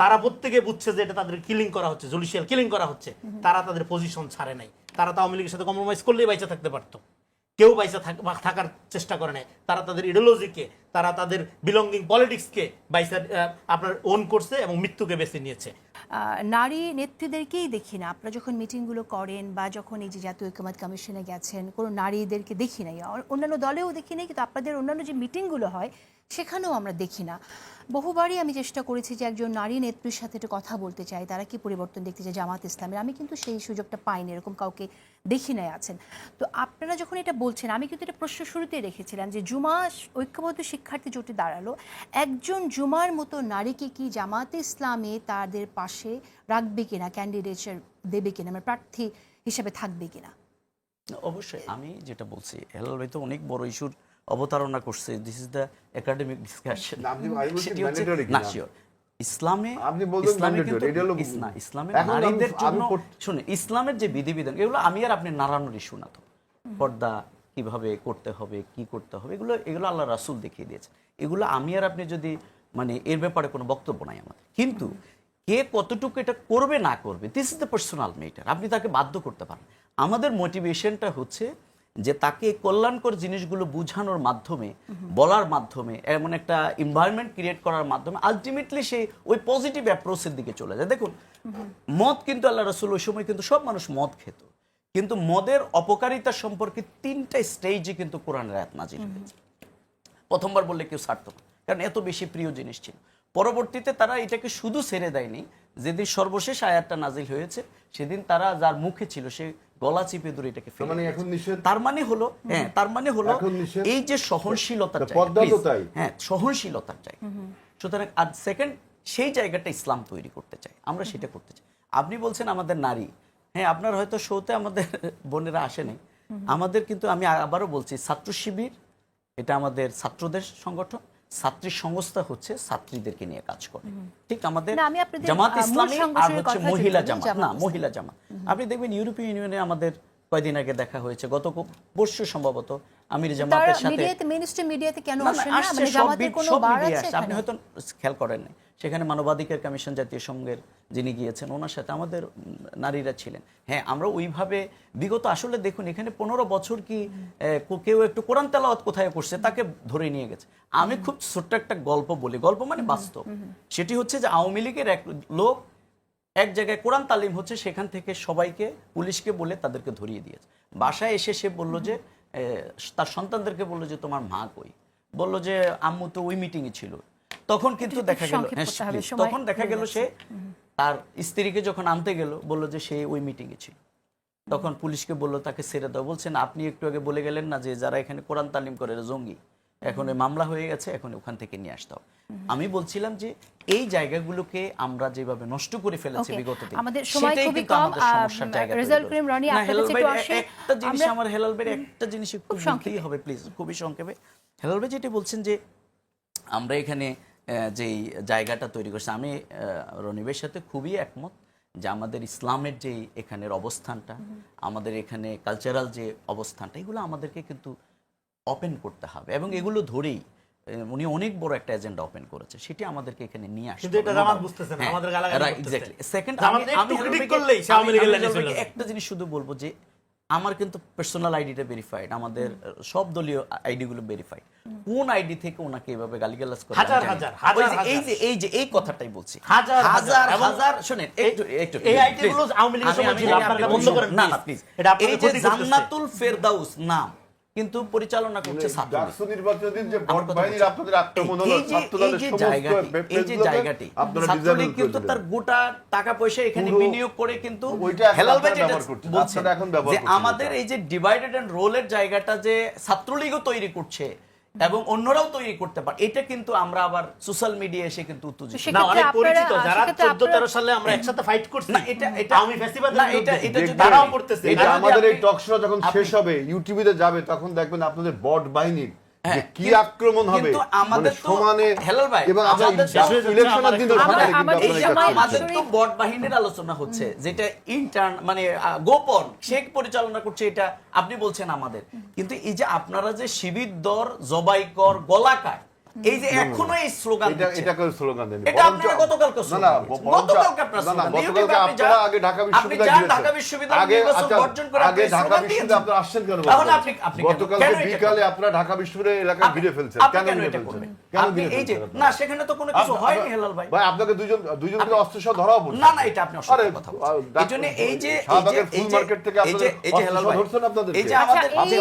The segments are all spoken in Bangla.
তারা প্রত্যেকে বুঝছে যে এটা তাদের কিলিং করা হচ্ছে জুডিশিয়াল কিলিং করা হচ্ছে। তারা তাদের পজিশন ছাড়ে নাই। তারা তো আওয়ামী লীগের সাথে কম্প্রোমাইজ করলেই বাইচা থাকতে পারতো। কেউ বাইচা থাকার চেষ্টা করে নাই। তারা তাদের ইডিওলজিকে তারা তাদের বিলঙ্গিং পলিটিক্সকে বাইসা আপনার ওন করছে এবং মৃত্যুকে বেছে নিয়েছে। নারী নেত্রীদেরকেই দেখি না। আপনারা যখন মিটিংগুলো করেন বা যখন এই যে জাতীয় ঐক্যমত কমিশনে গেছেন, কোনো নারীদেরকে দেখি নাই। অন্যান্য দলেও দেখি নাই, কিন্তু আপনাদের অন্যান্য যে মিটিংগুলো হয়, সেখানেও আমরা দেখি না। বহুবারই আমি চেষ্টা করেছি যে একজন নারী নেত্রীর সাথে একটু কথা বলতে চাই, তারা কি পরিবর্তন দেখতে চায় জামাত ইসলামের? আমি কিন্তু সেই সুযোগটা পাইনি, এরকম কাউকে দেখি নাই আছেন। তো আপনারা যখন এটা বলছেন, আমি কিন্তু এটা প্রশ্ন শুরুতেই রেখেছিলাম যে জুমা ঐক্যবদ্ধ শিক্ষার্থী জোটে দাঁড়াল, একজন জুমার মতো নারীকে কি জামাতে ইসলামে তাদের পাশে রাখবে কিনা ক্যান্ডিডেটস দেবে কিনা মানে প্রার্থী হিসেবে থাকবে কিনা? অবশ্যই, আমি যেটা বলছি হেলাল ভাই তো অনেক বড় ইস্যুর অবতারণা করছে this is the academic discussion সেটি হচ্ছে না কিনা? শিওর ইসলামে ইসলামে কিন্তু নারীদের জন্য শুনে ইসলামের যে বিধিবিধান এগুলো আমি আর আপনি নাড়ানোর ইস্যু না তো। পর্দা কীভাবে করতে হবে কি করতে হবে এগুলো এগুলো আল্লাহ রাসূল দেখিয়ে দিয়েছে এগুলো আমি আর আপনি যদি মানে এর ব্যাপারে কোনো বক্তব্য নাই আমাদের। কিন্তু কে কতটুকু এটা করবে না করবে this is the personal matter আপনি তাকে বাধ্য করতে পারেন। আমাদের মোটিভেশনটা হচ্ছে যে তাকে কল্যাণকর জিনিসগুলো বোঝানোর মাধ্যমে বলার মাধ্যমে এমন একটা এনভায়রনমেন্ট ক্রিয়েট করার মাধ্যমে আলটিমেটলি সে ওই পজিটিভ অ্যাপ্রোচের দিকে চলে যায়। দেখুন মদ কিন্তু আল্লাহ রসুল ওই সময় কিন্তু সব মানুষ মদ খেত। কিন্তু মদের অপকারিতা সম্পর্কে তিনটা স্টেজে কিন্তু কোরআনের আয়াত নাজিল হয়েছে। প্রথমবার বললে কেউ ছাড়তো না কারণ এত বেশি প্রিয় জিনিস ছিল। পরবর্তীতে তারা এটাকে শুধু ছেড়ে দেয়নি। যেদিন সর্বশেষ আয়াতটা নাজিল হয়েছে সেদিন তারা যার মুখে ছিল সে গলা চিপে ধরে এটাকে ফেলে মানে এখন নিষেধ? তার মানে হলো হ্যাঁ তার মানে হলো এই যে সহনশীলতার তা জায়গা, পদ্মা তো please, তাই। হ্যাঁ সহনশীলতার চাই সুতরাং আর সেকেন্ড সেই জায়গাটা ইসলাম তৈরি করতে চাই আমরা সেটা করতে চাই। আপনি বলছেন আমাদের নারী। হ্যাঁ আপনার হয়তো শোতে আমাদের বোনেরা আসেনি আমাদের কিন্তু আমি আবারও বলছি ছাত্র শিবির এটা আমাদের ছাত্রদের সংগঠন ছাত্রী সংস্থা হচ্ছে ছাত্রীদেরকে নিয়ে কাজ করে। ঠিক আমাদের জামাত ইসলামী আর হচ্ছে মহিলা জামাত। না মহিলা জামাত। আপনি দেখবেন ইউরোপীয় ইউনিয়নে আমাদের কয়দিন আগে দেখা হয়েছে গত পরশু সম্ভবত আমির জামাতের সাথে মিডিয়াতে মিডিয়াতে কেন না, না, আসে না? মানে জামাতের কোনো বার আছে আপনি হয়তো খেয়াল করেন নাই। সেখানে মানবাধিকার কমিশন জাতীয় সংঘের যিনি গিয়েছেন ওনার সাথে আমাদের নারীরা ছিলেন। হ্যাঁ আমরা ওইভাবে বিগত আসলে দেখুন এখানে পনেরো বছর কি কেউ একটু কোরআন তেলাওয়াত কোথায় করছে তাকে ধরে নিয়ে গেছে। আমি খুব ছোট্ট একটা গল্প বলি। গল্প মানে বাস্তব। সেটি হচ্ছে যে আওয়ামী লীগের এক লোক এক জায়গায় কোরআন তালিম হচ্ছে সেখান থেকে সবাইকে পুলিশকে বলে তাদেরকে ধরিয়ে দিয়েছে। বাসায় এসে সে বলল যে তার সন্তানদেরকে বলল যে তোমার মা কই? বলল যে আম্মু তো ওই মিটিংয়ে ছিল। তখন কিন্তু দেখা গেল হ্যাঁ, তখন দেখা গেল সে তার স্ত্রীকে যখন আনতে গেল বলল যে সে ওই মিটিংয়ে ছিল। তখন পুলিশকে বলল তাকে ছেড়ে দাও। বলছেন আপনি একটু আগে বলে গেলেন না যে যারা এখানে কোরআন তালিম করে জঙ্গি। এখন মামলা হয়ে গেছে এখন ওখান থেকে নিয়ে আসতে হবে আমি বলছিলাম যে এই জায়গাগুলোকে আমরা যেভাবে নষ্ট করে ফেলেছি বিগত দিন আমাদের সময় খুবই কম, রেজাল্ট। করিম রনি, হেলাল একটু আসি। একটা জিনিস আমার হেলাল ভাইয়ের একটা জিনিস একটু খুব বলতেই সংক্ষেপে। হবে প্লিজ খুবই সংক্ষেপে হেলাল ভাই যেটা বলছেন যে আমরা এখানে যেই জায়গাটা তৈরি করছি আমি রনিবের সাথে খুবই একমত যে আমাদের ইসলামের যে এখানের অবস্থানটা আমাদের এখানে কালচারাল যে অবস্থানটা এগুলো আমাদেরকে কিন্তু ওপেন করতে হবে এবং এগুলো ধরেই উনি অনেক বড় একটা এজেন্ডা ওপেন করেছে সেটি আমাদেরকে এখানে নিয়ে আসতে কিন্তু এটা জামাত বুঝতেছে না, আমাদের গালাগালি। এক্স্যাক্টলি সেকেন্ড জামাত একটু critic করলেই আওয়ামী লীগের লাইনে চলে একটা জিনিস শুধু বলব যে আমার কিন্তু পার্সোনাল আইডিটা ভেরিফাইড আমাদের সব দলীয় আইডি গুলো ভেরিফাইড কোন আইডি থেকে ওনাকে এভাবে গালিগালাজ করে হাজার আমি জানি হাজার, হাজার এই যে এই যে এই কথাটাই বলছি। হাজার হাজার, হাজার শুনেন একটু একটু এই আইডিগুলো আওয়ামী লীগের আমি- সময় ছিল, আপনারা বন্ধ করেন, না না প্লিজ এটা আপনাদের জান্নাতুল ফেরদাউস নাম কিন্তু পরিচালনা করছে ছাত্রলীগ। কিন্তু তার গোটা টাকা পয়সা এখানে বিনিয়োগ করে কিন্তু আমাদের এই যে ডিভাইডেড এন্ড রোলের জায়গাটা যে ছাত্রলীগও তৈরি করছে এবং অন্যরাও তৈরি করতে পারে। এটা কিন্তু আমরা আবার সোশ্যাল মিডিয়া এসে কিন্তু উত্তেজিত না অনেক পরিচিত যারা সেক্ষেত্রে চোদ্দ তেরো আপনারা- সালে আমরা একসাথে ফাইট করছি। না এটা এটা আমি ফেস্টিভ্যাল না এটা। এটা যদি তারাও করতেছে। এটা আমাদের এই টক শো যখন শেষ হবে ইউটিউবে যাবে তখন দেখবেন আপনাদের বট বাহিনীর কি কিন্তু- আক্রমণ হবে কিন্তু আমাদের মানে তো- সমানে হেলাল ভাই, এবং আমাদের ইলেকশনের দিন। আমাদের তো বট বাহিনীর আলোচনা হচ্ছে যেটা ইন্টার্ন মানে আহ, গোপন শেখ পরিচালনা করছে এটা আপনি বলছেন আমাদের কিন্তু এই যে আপনারা যে শিবির দর জবাই কর গলাকায় এই যে এখনও এই স্লোগান এটা এটা করে স্লোগান দেন এটা আপনারা গতকালকে না না গতকালকে আপনারা স্লোগান গতকালকে আপনি আপনারা আগে ঢাকা আপনি বিশ্ববিদ্যালয় যান ঢাকা বিশ্ববিদ্যালয় আগে নির্বাচন আচ্ছা, বর্জন করে আগে ঢাকা বিশ্ববিদ্যালয়ে। আপনারা আসছেন কেন তাহলে আপনি- আপনি গতকালকে বিকালে আপনারা ঢাকা বিশ্ববিদ্যালয়ের এলাকা ঘিরে ফেলছেন। কেন ঘিরে ফেলছেন? কেন ঘিরে এই যে না সেখানে তো কোনো কিছু হয়নি হেলাল ভাই। ভাই আপনাকে দুজন দুজনকে অস্ত্র সহ ধরাও পড়ছে না না এটা আপনি অসত্য আরে, কথা বলছেন। ডাক- এই যে এই যে ফুল মার্কেট থেকে আপনাদের এই যে হেলাল ভাই। ধরছেন আপনাদেরকে? এই যে আচ্ছা আমাদের আপনি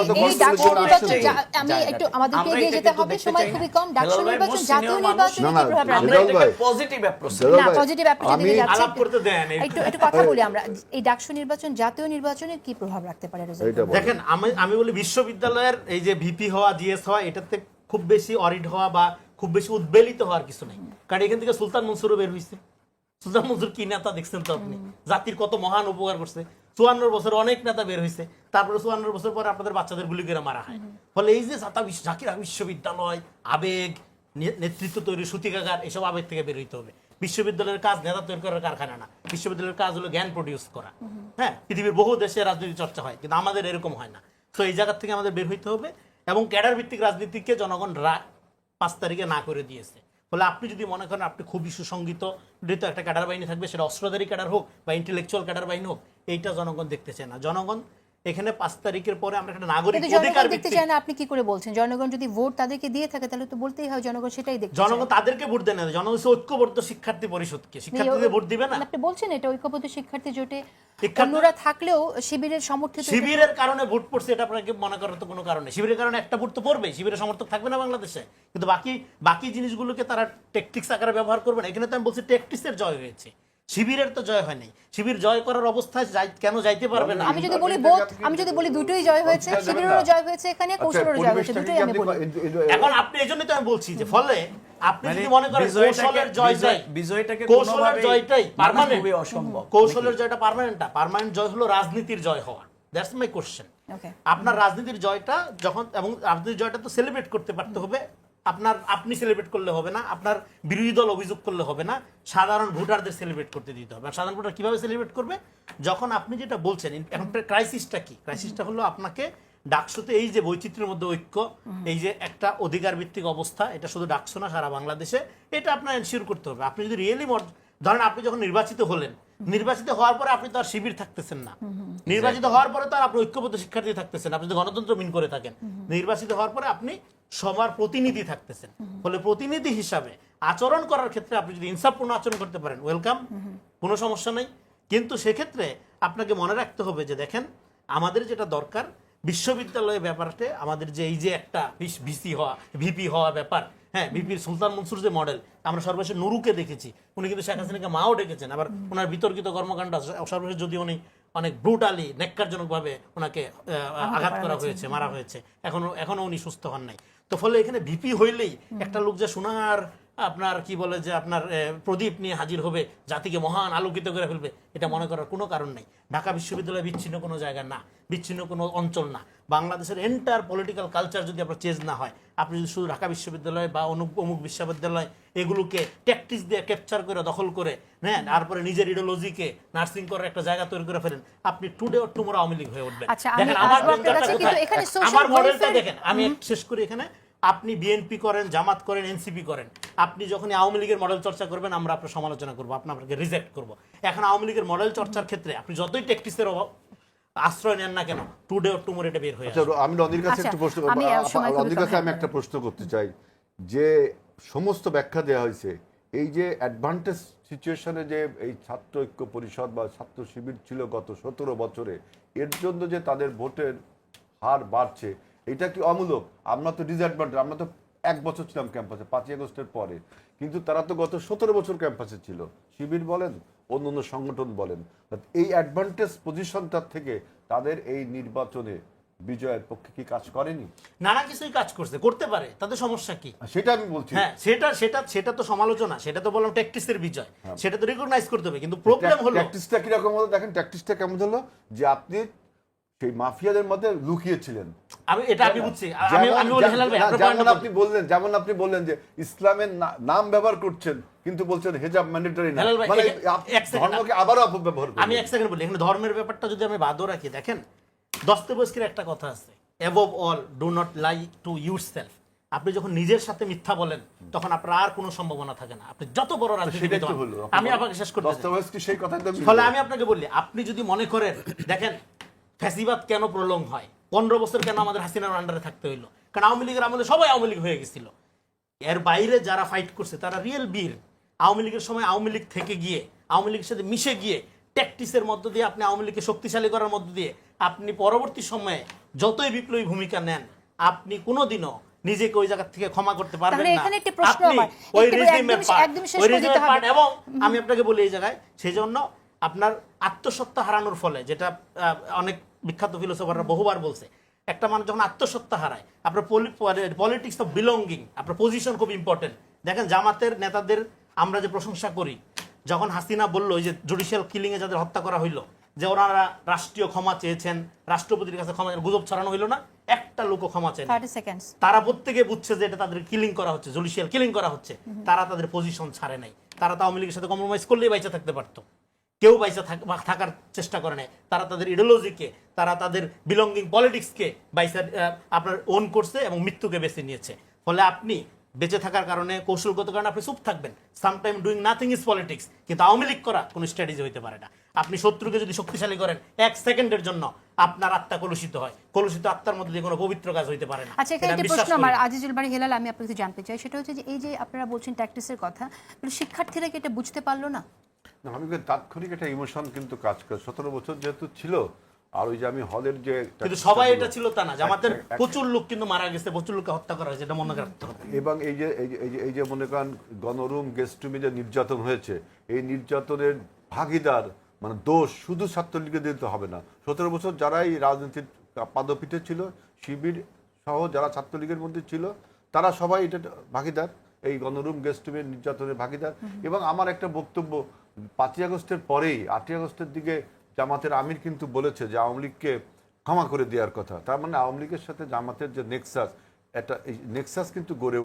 আমি একটু আমাদেরকে এগিয়ে যেতে হবে সময় খুবই কম ডাকসু নির্বাচন জাতীয় নির্বাচনে কি না, না, প্রভাব রাখবে? হেলাল এটাকে ভাই। পজিটিভ অ্যাপ্রোচ না পজিটিভ অ্যাপ্রোচে আমি- দিকে যাচ্ছে আলাপ করতে দেন একটু একটু কথা বলি আমরা। এই ডাকসু নির্বাচন জাতীয় নির্বাচনে কি প্রভাব রাখতে পারে রেজাল্ট দেখেন আমি আমি বলি বিশ্ববিদ্যালয়ের এই যে ভিপি হওয়া জিএস হওয়া এটাতে খুব বেশি অরিড হওয়া বা খুব বেশি উদ্বেলিত হওয়ার কিছু নেই। কারণ এখান থেকে সুলতান মনসুরও বের হয়েছে সুলতান মনসুর কি নেতা দেখছেন তো আপনি? জাতির কত মহান উপকার করছে। চুয়ান্ন বছর অনেক নেতা বের হয়েছে। তারপরে চুয়ান্ন বছর পরে আপনাদের বাচ্চাদের গুলি করে মারা হয়। ফলে এই যে জাকির বিশ্ববিদ্যালয় আবেগ নেতৃত্ব তৈরি সুতিকাগার এসব আবেগ থেকে বের হইতে হবে। বিশ্ববিদ্যালয়ের কাজ নেতা তৈরি করার কারখানা না। বিশ্ববিদ্যালয়ের কাজ হলো জ্ঞান প্রডিউস করা। হ্যাঁ পৃথিবীর বহু দেশে রাজনীতি চর্চা হয় কিন্তু আমাদের এরকম হয় না। তো এই জায়গার থেকে আমাদের বের হইতে হবে এবং ক্যাডার ভিত্তিক রাজনীতিকে জনগণ রা- পাঁচ তারিখে না করে দিয়েছে। ফলে আপনি যদি মনে করেন আপনি খুবই সুসংগীত তো একটা ক্যাডার বাহিনী থাকবে, সেটা অস্ত্রধারী ক্যাডার হোক বা ইন্টেলেকচুয়াল ক্যাডার বাহিনী হোক, এইটা জনগণ দেখতে চায় না। জনগণ এখানে পাঁচ তারিখের পরে আমরা একটা নাগরিক অধিকার দেখতে চায় না আপনি কি করে বলছেন? জনগণ যদি ভোট তাদেরকে দিয়ে থাকে তাহলে তো বলতেই হয় জনগণ সেটাই দেখতে জনগণ তাদেরকে ভোট দেয় না জনগণ হচ্ছে ঐক্যবদ্ধ শিক্ষার্থী পরিষদকে শিক্ষার্থীদের ভোট দিবে না? আপনি বলছেন এটা ঐক্যবদ্ধ শিক্ষার্থী জোটে। অন্যরা থাকলেও শিবিরের সমর্থিত শিবিরের কারণে ভোট পড়ছে এটা আপনাকে মনে করার তো কোনো কারণে শিবিরের কারণে একটা ভোট তো পড়বে শিবিরের সমর্থক থাকবে না বাংলাদেশে। কিন্তু বাকি বাকি জিনিসগুলোকে তারা টেকটিক্স আকারে ব্যবহার করবে না। এখানে তো আমি বলছি টেকটিক্সের জয় হয়েছে। শিবিরের তো জয় হয় নাই শিবির জয় করার অবস্থায় কেন যাইতে পারবে না? আমি যদি বলি বোধ আমি যদি বলি দুটোই জয় হয়েছে শিবিরেরও জয় হয়েছে এখানে আচ্ছা, কৌশলেরও জয় হয়েছে দুটোই আমি বলি। এখন আপনি এই জন্যই তো আমি বলছি যে ফলে আপনি মানে যদি মনে করেন কৌশলের জয় বিজয়- বিজয়টাকে কৌশলের জয়টাই পার্মানেন্ট খুবই অসম্ভব। কৌশলের জয়টা পার্মানেন্ট না পার্মানেন্ট জয় হলো রাজনীতির জয় হওয়া দ্যাটস মাই কোশ্চেন আপনার রাজনীতির জয়টা যখন এবং রাজনীতির জয়টা তো সেলিব্রেট করতে পারতে হবে। আপনার, আপনি সেলিব্রেট করলে হবে না, আপনার বিরোধী দল অভিযোগ করলে হবে না, সাধারণ ভোটারদের সেলিব্রেট করতে দিতে হবে। সাধারণ ভোটার কীভাবে সেলিব্রেট করবে? যখন আপনি যেটা বলছেন এখন ক্রাইসিসটা কি? ক্রাইসিসটা হলো আপনাকে ডাকসুতে এই যে বৈচিত্র্যের মধ্যে ঐক্য, এই যে একটা অধিকার ভিত্তিক অবস্থা, এটা শুধু ডাকসু না, সারা বাংলাদেশে, এটা আপনার এনশিওর করতে হবে। আপনি যদি রিয়েলি ধরেন আপনি যখন নির্বাচিত হলেন, নির্বাচিত হওয়ার পরে আপনি তো আর শিবির থাকতেছেন না। নির্বাচিত হওয়ার পরে তো আর আপনি ঐক্যবদ্ধ শিক্ষার্থী থাকতেছেন আপনি যদি গণতন্ত্র মিন করে থাকেন। নির্বাচিত হওয়ার পরে আপনি সবার প্রতিনিধি থাকতেছেন। ফলে প্রতিনিধি হিসাবে আচরণ করার ক্ষেত্রে আপনি যদি ইনসাফপূর্ণ আচরণ করতে পারেন ওয়েলকাম কোনো সমস্যা নেই। কিন্তু সেক্ষেত্রে আপনাকে মনে রাখতে হবে যে দেখেন আমাদের যেটা দরকার বিশ্ববিদ্যালয়ের ব্যাপারতে আমাদের যে এই যে একটা ভিসি হওয়া ভিপি হওয়া ব্যাপার হ্যাঁ ভিপির সুলতান মনসুর যে মডেল আমরা সর্বশেষ নুরুকে দেখেছি। উনি কিন্তু শেখ হাসিনাকে মাও ডেকেছেন। আবার ওনার বিতর্কিত কর্মকাণ্ড সর্বশেষ যদি উনি অনেক ব্রুটালি নেককারজনকভাবে ওনাকে আঘাত করা হয়েছে মারা হয়েছে এখনও এখনও উনি সুস্থ হন নাই। তো ফলে এখানে ভিপি হইলেই একটা লোক যে সোনার আপনার কি বলে যে আপনার প্রদীপ নিয়ে হাজির হবে জাতিকে মহান আলোকিত করে ফেলবে এটা মনে করার কোনো কারণ নেই। ঢাকা বিশ্ববিদ্যালয় বিচ্ছিন্ন কোনো জায়গা না বিচ্ছিন্ন কোনো অঞ্চল না। বাংলাদেশের এন্টার পলিটিক্যাল কালচার যদি আপনার চেঞ্জ না হয় আপনি যদি শুধু ঢাকা বিশ্ববিদ্যালয় বা অনুক অমুক বিশ্ববিদ্যালয় এগুলোকে ট্যাকটিক্স দিয়ে ক্যাপচার করে দখল করে হ্যাঁ তারপরে নিজের ইডিওলজিকে নার্সিং করার একটা জায়গা তৈরি করে ফেলেন আপনি টুডে টুমোরো আওয়ামী লীগ হয়ে উঠবেন। আচ্ছা, দেখেন আমার মডেলটা দেখেন আমি শেষ করি এখানে। আপনি বিএনপি করেন জামাত করেন এনসিপি করেন আপনি যখন আওয়ামী লীগের মডেল চর্চা করবেন আমরা আপনার সমালোচনা করব আপনি আপনাকে রিজেক্ট করব। এখন আওয়ামী লীগের মডেল চর্চার ক্ষেত্রে আপনি যতই টেকটিসের আশ্রয় নেন না কেন টুডে অর টুমোর এটা বের হয়ে আচ্ছা আমি রনির কাছে আচ্ছা, একটু প্রশ্ন সময় খুবই রনির কাছে আমি একটা প্রশ্ন করতে চাই যে সমস্ত ব্যাখ্যা দেওয়া হয়েছে এই যে অ্যাডভান্টেজ সিচুয়েশনে যে এই ছাত্র ঐক্য পরিষদ বা ছাত্র শিবির ছিল গত সতেরো বছরে এর জন্য যে তাদের ভোটের হার বাড়ছে এটা কি অমূলক? আমরা তো ডিসঅ্যাডভান্টেজ আমরা তো এক বছর ছিলাম ক্যাম্পাসে পাঁচই আগস্টের পরে। কিন্তু তারা তো গত সতেরো বছর ক্যাম্পাসে ছিল। শিবির বলেন অন্য অন্য সংগঠন বলেন। এই অ্যাডভান্টেজ পজিশনটার থেকে তাদের এই নির্বাচনে বিজয়ের পক্ষে কি কাজ করেনি? নানা কিছুই কাজ করছে করতে পারে তাদের সমস্যা কি? সেটা আমি বলছি। হ্যাঁ সেটা সেটা সেটা তো সমালোচনা সেটা তো বললাম ট্যাকটিসের বিজয়। হ্যাঁ। সেটা তো রিকগনাইজ করতে হবে কিন্তু প্রবলেম হলো ট্যাকটিসটা কীরকম হলো? দেখেন ট্যাকটিসটা কেমন হলো? যে আপনি সেই মাফিয়াদের মধ্যে লুকিয়েছিলেন। আমি এটা আমি বুঝছি। আমি আমি বলি হেলাল ভাই যেমন আপনি বললেন যেমন আপনি বললেন যে ইসলামের নাম ব্যবহার করছেন কিন্তু বলছেন হেজাব ম্যান্ডেটরি না। মানে ধর্মকে আবারও অপব্যবহার আমি এক সেকেন্ড বলি এখানে ধর্মের ব্যাপারটা যদি আমি বাদও রাখি দেখেন দস্তবস্কির একটা কথা আছে above all do not lie to yourself আপনি যখন নিজের সাথে মিথ্যা বলেন তখন আপনার আর কোনো সম্ভাবনা থাকে না। আপনি যত বড় সেটাই রাজনীতিবিদ তো হন, হলো আমি আপনাকে শেষ করতে ফলে আমি আপনাকে বললি আপনি যদি মনে করেন দেখেন ফ্যাসিবাদ কেন প্রলং হয়? পনেরো বছর কেন আমাদের হাসিনার আন্ডারে থাকতে হইল কারণ আওয়ামী লীগের আমলে সবাই আওয়ামী লীগ হয়ে গেছিল এর বাইরে যারা ফাইট করছে তারা রিয়েল বীর আওয়ামী লীগের সময় আওয়ামী লীগ থেকে গিয়ে আওয়ামী লীগের সাথে মিশে গিয়ে ট্যাকটিসের মধ্য দিয়ে আপনি আওয়ামী লীগকে শক্তিশালী করার মধ্য দিয়ে আপনি পরবর্তী সময়ে যতই বিপ্লবী ভূমিকা নেন আপনি কোনোদিনও নিজেকে ওই জায়গা থেকে ক্ষমা করতে পারবেন না এখানে একটি প্রশ্ন আমার। ওই রেজিমের একদম- part, একদম শেষ ওই রেজিমের হবে। এবং আমি আপনাকে বলি এই জায়গায় সেই জন্য আপনার আত্মসত্তা হারানোর ফলে যেটা অনেক বিখ্যাত ফিলোসফাররা বহুবার বলছে একটা মানুষ যখন আত্মসত্তা হারায় আপনার পলিটিক্স অফ বিলঙ্গিং আপনার পজিশন খুব ইম্পর্টেন্ট দেখেন জামাতের নেতাদের আমরা যে প্রশংসা করি যখন হাসিনা বলল যে জুডিশিয়াল কিলিং এ যাদের হত্যা করা হইল যে ওনারা রাষ্ট্রীয় ক্ষমা চেয়েছেন রাষ্ট্রপতির কাছে ক্ষমা গুজব ছড়ানো হইল না একটা লোকও ক্ষমা চেন সেকেন্ডস তারা প্রত্যেকে বুঝছে যে এটা তাদের কিলিং করা হচ্ছে জুডিশিয়াল কিলিং করা হচ্ছে। তারা তাদের পজিশন ছাড়ে নাই। তারা তো আওয়ামী লীগের সাথে কম্প্রোমাইজ করলেই বাইচা থাকতে পারতো। কেউ বাইচা থাক- বা থাকার চেষ্টা করে নাই। তারা তাদের ইডিওলজিকে তারা তাদের বিলঙ্গিং পলিটিক্সকে বাইসা আপনার ওন করছে এবং মৃত্যুকে বেছে নিয়েছে। ফলে আপনি বেঁচে থাকার কারণে কৌশলগত কারণে আপনি চুপ থাকবেন। Sometime doing nothing is politics কিন্তু আওয়ামী লীগ করা কোনো স্ট্র্যাটেজি হইতে পারে না। আপনি শত্রুকে যদি শক্তিশালী করেন এক সেকেন্ডের জন্য আপনার আত্মা কলুষিত হয়। কলুষিত আত্মার মধ্যে দিয়ে কোনো পবিত্র কাজ হইতে পারে না। আচ্ছা এখানে একটি প্রশ্ন আমার। আজিজুল বাড়ি হেলাল আমি আপনাকে জানতে চাই। সেটা হচ্ছে যে এই যে আপনারা বলছেন ট্যাকটিসের কথা শিক্ষার্থীরা কি এটা বুঝতে পারল না? না, আমি তাৎক্ষণিক একটা ইমোশন কিন্তু কাজ করে। সতেরো বছর যেহেতু ছিল আর ওই যে আমি হলের যে কিন্তু সবাই এটা ছিল তা না জামাতের এক- এক- প্রচুর লোক কিন্তু মারা গেছে প্রচুর লোককে হত্যা করা হয়েছে এটা মনে রাখতে হবে। এবং এই যে এই যে- এই যে এই যে মনে করেন গণরুম গেস্টরুমে যে নির্যাতন হয়েছে এই নির্যাতনের ভাগিদার মানে দোষ শুধু ছাত্রলীগের দিতে হবে না। সতেরো বছর যারা এই রাজনীতির পাদপিঠে ছিল শিবির সহ যারা ছাত্রলীগের মধ্যে ছিল তারা সবাই এটা ভাগিদার। এই গণরুম গেস্ট রুমের নির্যাতনের ভাগিদার। এবং আমার একটা বক্তব্য পাঁচই আগস্টের পরেই, আটই আগস্টের দিকে জামাতের আমির কিন্তু বলেছে যে আওয়ামী লীগকে ক্ষমা করে দেওয়ার কথা। তার মানে আওয়ামী লীগের সাথে জামাতের যে নেক্সাস এটা এই নেক্সাস কিন্তু গড়ে